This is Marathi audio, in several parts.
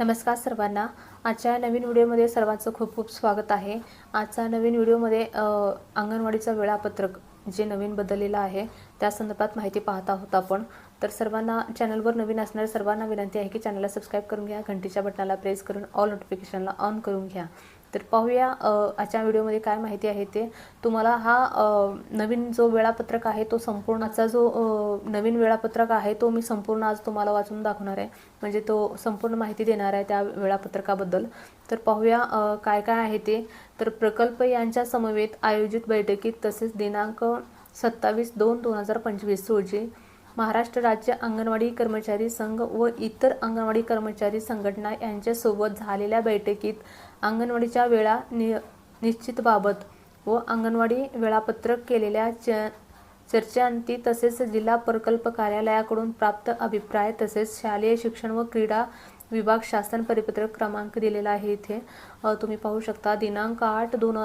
नमस्कार सर्वांना. आजच्या नवीन व्हिडिओमध्ये सर्वांचं खूप खूप स्वागत आहे. आजचा नवीन व्हिडिओमध्ये अंगणवाडीचं वेळापत्रक जे नवीन बदललेलं आहे त्या संदर्भात माहिती पाहत आहोत आपण. तर सर्वांना चॅनलवर नवीन असणाऱ्या सर्वांना विनंती आहे की चॅनलला सबस्क्राईब करून घ्या घंटीच्या बटनाला प्रेस करून ऑल नोटिफिकेशनला ऑन करून घ्या. तर पाहूया आजच्या व्हिडिओमध्ये काय माहिती आहे ते. तुम्हाला हा नवीन जो वेळापत्रक आहे तो संपूर्णचा जो नवीन वेळापत्रक आहे तो मी संपूर्ण आज तुम्हाला वाचून दाखवणार आहे. म्हणजे तो संपूर्ण माहिती देणार आहे त्या वेळापत्रकाबद्दल. तर पाहूया काय काय आहे ते. तर प्रकल्प यांच्या समवेत आयोजित बैठकीत तसेच दिनांक सत्तावीस दोन दोन हजार पंचवीस रोजी महाराष्ट्र राज्य अंगणवाडी कर्मचारी संघ व इतर अंगणवाडी कर्मचारी संघटना यांच्यासोबत झालेल्या बैठकीत अंगणवाडीच्या वेळा नि निश्चितबाबत व अंगणवाडी वेळापत्रक केलेल्या च चर्चांती तसेच जिल्हा प्रकल्प कार्यालयाकडून प्राप्त अभिप्राय तसेच शालेय शिक्षण व क्रीडा विभाग शासन परिपत्रक क्रमांक दिलेला आहे इथे. तुम्ही पाहू शकता दिनांक आठ दोन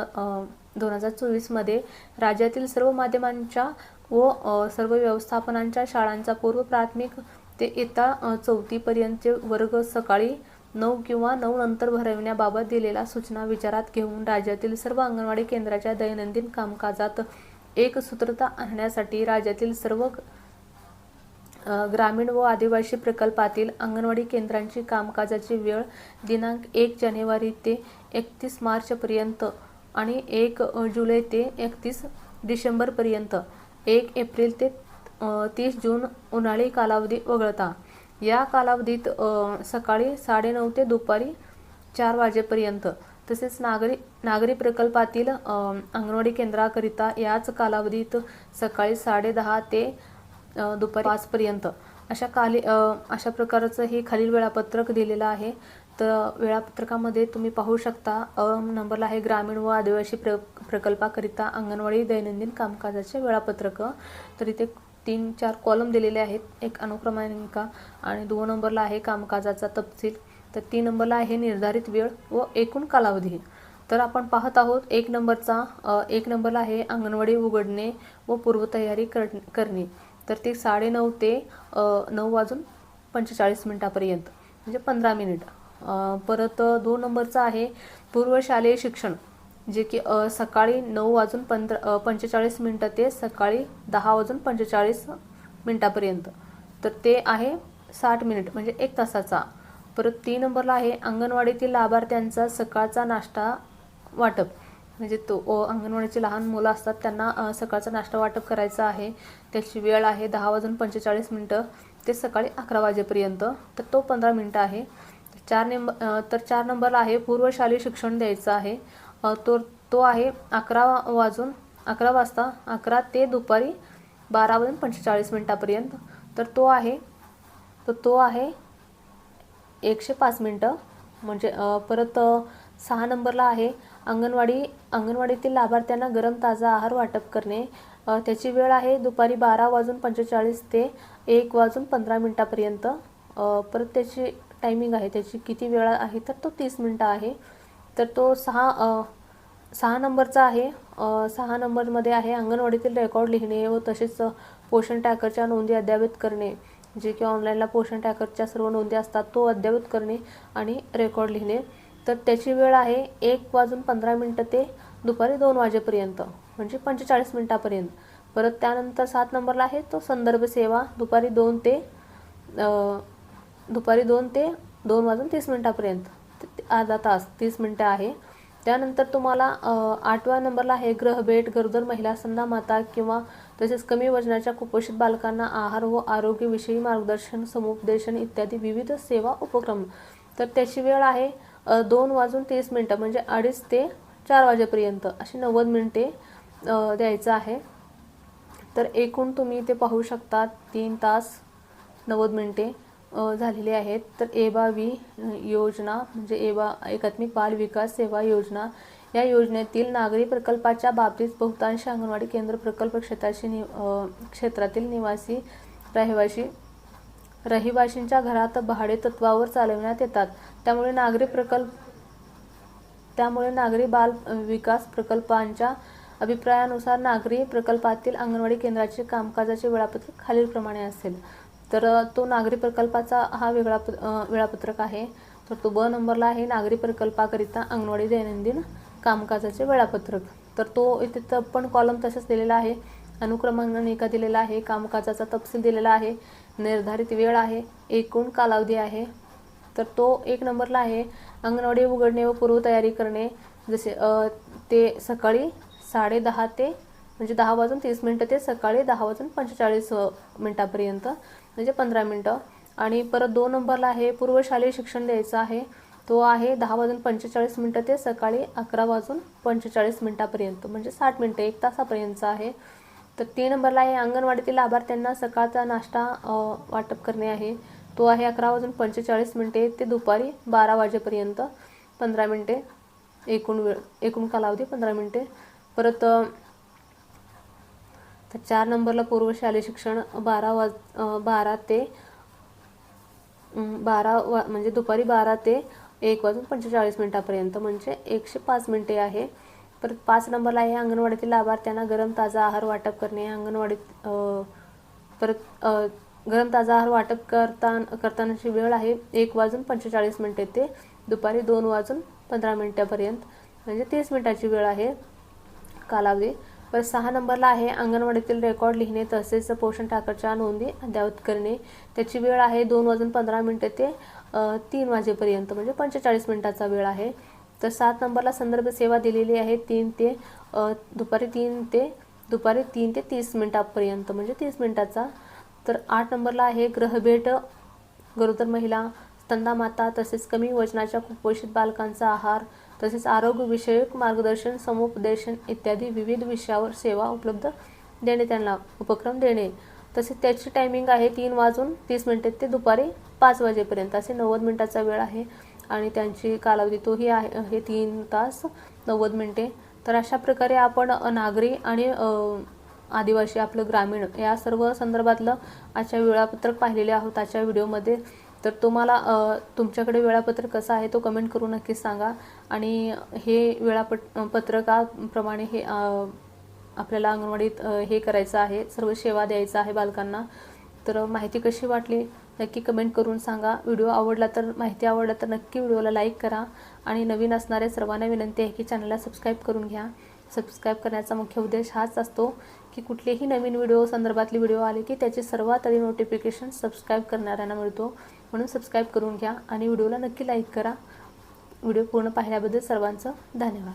दोन हजार चोवीसमध्ये राज्यातील सर्व माध्यमांच्या व सर्व व्यवस्थापनांच्या शाळांचा पूर्व प्राथमिक ते इयत्ता चौथीपर्यंतचे वर्ग सकाळी नऊ किंवा नऊ नंतर भरविण्याबाबत दिलेल्या सूचना विचारात घेऊन राज्यातील सर्व अंगणवाडी केंद्राच्या दैनंदिन कामकाजात एक सूत्रता आणण्यासाठी राज्यातील सर्व ग्रामीण व आदिवासी प्रकल्पातील अंगणवाडी केंद्रांची कामकाजाची वेळ दिनांक एक जानेवारी ते एकतीस मार्चपर्यंत आणि एक जुलै ते एकतीस डिसेंबरपर्यंत एक एप्रिल ते तीस जून उन्हाळी कालावधी वगळता. या कालावधीत सकाळी साडेनऊ ते दुपारी चार वाजेपर्यंत. तसेच नागरी नागरी प्रकल्पातील अंगणवाडी केंद्राकरिता याच कालावधीत सकाळी साडेदहा ते दुपारी पाचपर्यंत. अशा काली अशा प्रकारचं हे खालील वेळापत्रक दिलेलं आहे. तर वेळापत्रकामध्ये तुम्ही पाहू शकता अ नंबरला आहे ग्रामीण व आदिवासी प्र प्रकल्पाकरिता अंगणवाडी दैनंदिन कामकाजाचे वेळापत्रक. तर इथे तीन चार कॉलम दिलेले आहेत. एक अनुक्रमांका आणि दोन नंबरला आहे कामकाजाचा तपशील. तर तीन नंबरला आहे निर्धारित वेळ व एकूण कालावधी. तर आपण पाहत आहोत एक नंबरचा एक नंबरला आहे अंगणवाडी उघडणे व पूर्वतयारी कर करणे. तर ते साडेनऊ ते नऊ वाजून पंचेचाळीस मिनटापर्यंत म्हणजे पंधरा मिनिट. परत दोन नंबरचा आहे पूर्व शालेय शिक्षण. जे की सकाळी नऊ वाजून पंधरा पंचेचाळीस मिनटं ते सकाळी दहा वाजून पंचेचाळीस मिनटापर्यंत. तर ते आहे साठ मिनिट म्हणजे एक तासाचा. परत तीन नंबरला आहे अंगणवाडीतील लाभार्थ्यांचा सकाळचा नाश्ता वाटप. म्हणजे तो अंगणवाडीची अंगणवाडीचे लहान मुलं असतात त्यांना सकाळचा नाश्ता वाटप करायचा आहे. त्याची वेळ आहे दहा वाजून पंचेचाळीस मिनटं ते सकाळी अकरा वाजेपर्यंत. तर तो पंधरा मिनटं आहे. चार नंबर तर चार नंबरला आहे पूर्वशालेय शिक्षण द्यायचं आहे. तो तो आहे अकरा वाजून अकरा वाजता अकरा ते दुपारी बारा वाजून पंचेचाळीस मिनटापर्यंत. तर तो आहे तर तो आहे एकशे पाच मिनटं. म्हणजे परत सहा नंबरला आहे अंगणवाडी अंगणवाडीतील लाभार्थ्यांना गरम ताजा आहार वाटप करणे. त्याची वेळ आहे दुपारी बारा वाजून पंचेचाळीस ते एक वाजून पंधरा मिनटापर्यंत. परत त्याची टायमिंग आहे त्याची किती वेळ आहे तर तो तीस मिनटं आहे. तर तो सहा सहा नंबरचा आहे. सहा नंबरमध्ये आहे अंगणवाडीतील रेकॉर्ड लिहिणे व तसेच पोषण टॅकरच्या नोंदी अद्ययावत करणे. जे की ऑनलाईनला पोषण टॅकरच्या सर्व नोंदी असतात तो अद्ययावत करणे आणि रेकॉर्ड लिहिणे. तर त्याची वेळ आहे एक वाजून पंधरा मिनटं ते दुपारी दोन वाजेपर्यंत म्हणजे पंचेचाळीस मिनटापर्यंत. परत त्यानंतर सात नंबरला आहे तो संदर्भ सेवा दुपारी दोन ते दुपारी दोन ते दोन वाजून तीस मिनटापर्यंत. अर्धा तास तीस मिनटं आहे. त्यानंतर तुम्हाला आठव्या नंबरला आहे ग्रहभेट गरोदर महिला संधा माता किंवा तसेच कमी वजनाच्या कुपोषित बालकांना आहार व आरोग्यविषयी मार्गदर्शन समुपदेशन इत्यादी विविध सेवा उपक्रम. तर त्याची वेळ आहे दोन वाजून तीस मिनटं म्हणजे अडीच ते चार वाजेपर्यंत अशी नव्वद मिनटे द्यायचं आहे. तर एकूण तुम्ही ते पाहू शकता तीन तास नव्वद मिनटे. झालेले आहेत. तर एबा वी योजना म्हणजे एबा एकात्मिक बाल विकास सेवा योजना या योजनेतील नागरी प्रकल्पाच्या बाबतीत बहुतांश अंगणवाडी केंद्र प्रकल्प क्षेत्राशी नि क्षेत्रातील निवासी रहिवासी रहिवाशींच्या घरात भाडे तत्वावर चालविण्यात येतात. त्यामुळे नागरी प्रकल्प त्यामुळे नागरी बाल विकास प्रकल्पांच्या अभिप्रायानुसार नागरी प्रकल्पातील अंगणवाडी केंद्राचे कामकाजाचे वेळापत्रक खालीलप्रमाणे असेल. तर तो नागरी प्रकल्पाचा हा वेगळा प- वेळापत्रक आहे. तर तो ब नंबरला आहे नागरी प्रकल्पाकरिता अंगणवाडी दैनंदिन कामकाजाचे वेळापत्रक. तर तो इथे तर पण कॉलम तसंच दिलेला आहे. अनुक्रमांक एका दिलेला आहे कामकाजाचा तपशील दिलेला आहे निर्धारित वेळ आहे एकूण कालावधी आहे. तर तो एक नंबरला आहे अंगणवाडी उघडणे व पूर्वतयारी करणे. जसे ते सकाळी साडे दहा ते म्हणजे दहा वाजून तीस मिनटं ते सकाळी दहा वाजून पंचेचाळीस मिनटापर्यंत म्हणजे पंधरा मिनटं. आणि परत दोन नंबरला आहे पूर्वशालेय शिक्षण द्यायचं आहे. तो आहे दहा वाजून पंचेचाळीस मिनटं ते सकाळी अकरा वाजून पंचेचाळीस मिनटापर्यंत म्हणजे साठ मिनटं एक तासापर्यंतचा आहे. तर तीन नंबरला आहे अंगणवाडीतील लाभार्थ्यांना सकाळचा नाश्ता वाटप करणे आहे. तो आहे अकरा वाजून पंचेचाळीस मिनटे ते दुपारी बारा वाजेपर्यंत पंधरा मिनटे एकूण वेळ एकूण कालावधी पंधरा मिनटे. परत चार नंबरला पूर्वशालेय शिक्षण बारा वाज बारा ते बारा वा म्हणजे दुपारी बारा ते एक वाजून पंचेचाळीस मिनटापर्यंत म्हणजे एकशे पाच मिनिटे आहे. परत पाच नंबरला आहे अंगणवाडीतील लाभार्थ्यांना गरम ताजा आहार वाटप करणे. अंगणवाडीत परत गरम ताजा आहार वाटप करता करतानाची वेळ आहे एक वाजून पंचेचाळीस मिनिटे ते दुपारी दोन वाजून पंधरा मिनटापर्यंत म्हणजे तीस मिनटाची वेळ आहे. कालावधी तर सहा नंबरला आहे. अंगणवाडीतील रेकॉर्ड लिहिणे तसेच पोषण टाकरच्या नोंदी अद्यावत करणे. त्याची वेळ आहे दोन वाजून पंधरा मिनटे ते तीन वाजेपर्यंत म्हणजे पंचेचाळीस मिनिटाचा वेळ आहे. तर सात नंबरला संदर्भ सेवा दिलेली आहे तीन ते दुपारी तीन ते दुपारी तीन ते तीस मिनिटापर्यंत म्हणजे तीस मिनिटाचा. तर आठ नंबरला आहे ग्रहभेट गरोदर महिला स्तंदा माता तसेच कमी वजनाच्या कुपोषित बालकांचा आहार तसेच आरोग्यविषयक मार्गदर्शन समुपदेशन इत्यादी विविध विषयावर सेवा उपलब्ध देणे त्यांना उपक्रम देणे. तसेच त्याची टायमिंग आहे तीन वाजून तीस मिनटे ते दुपारी पाच वाजेपर्यंत. असे नव्वद मिनटाचा वेळ आहे आणि त्यांची कालावधी तोही आहे हे तीन तास नव्वद मिनटे. तर अशा प्रकारे आपण नागरी आणि आदिवासी आपलं ग्रामीण या सर्व संदर्भातलं आजच्या वेळापत्रक पाहिलेले आहोत. आजच्या व्हिडिओमध्ये तर तुम्हाला तुमच्याकडे वेळापत्रक कसं आहे तो कमेंट करून नक्कीच सांगा. आणि हे वेळापट पत्रकाप्रमाणे हे आपल्याला अंगणवाडीत हे करायचं आहे सर्व सेवा द्यायचा आहे बालकांना. तर माहिती कशी वाटली? नक्की कमेंट करून सांगा. व्हिडिओ आवडला तर माहिती आवडला तर नक्की व्हिडिओला लाईक करा. आणि नवीन असणाऱ्या सर्वांना विनंती आहे की चॅनलला सबस्क्राईब करून घ्या. सबस्क्राईब करण्याचा मुख्य उद्देश हाच असतो की कुठलेही नवीन व्हिडिओ संदर्भातले व्हिडिओ आले की त्याचे सर्वात आधी नोटिफिकेशन सबस्क्राईब करणाऱ्यांना मिळतो. म्हणून सबस्क्राईब करून घ्या आणि व्हिडिओला नक्की लाईक करा. व्हिडिओ पूर्ण पाहिल्याबद्दल सर्वांचं धन्यवाद.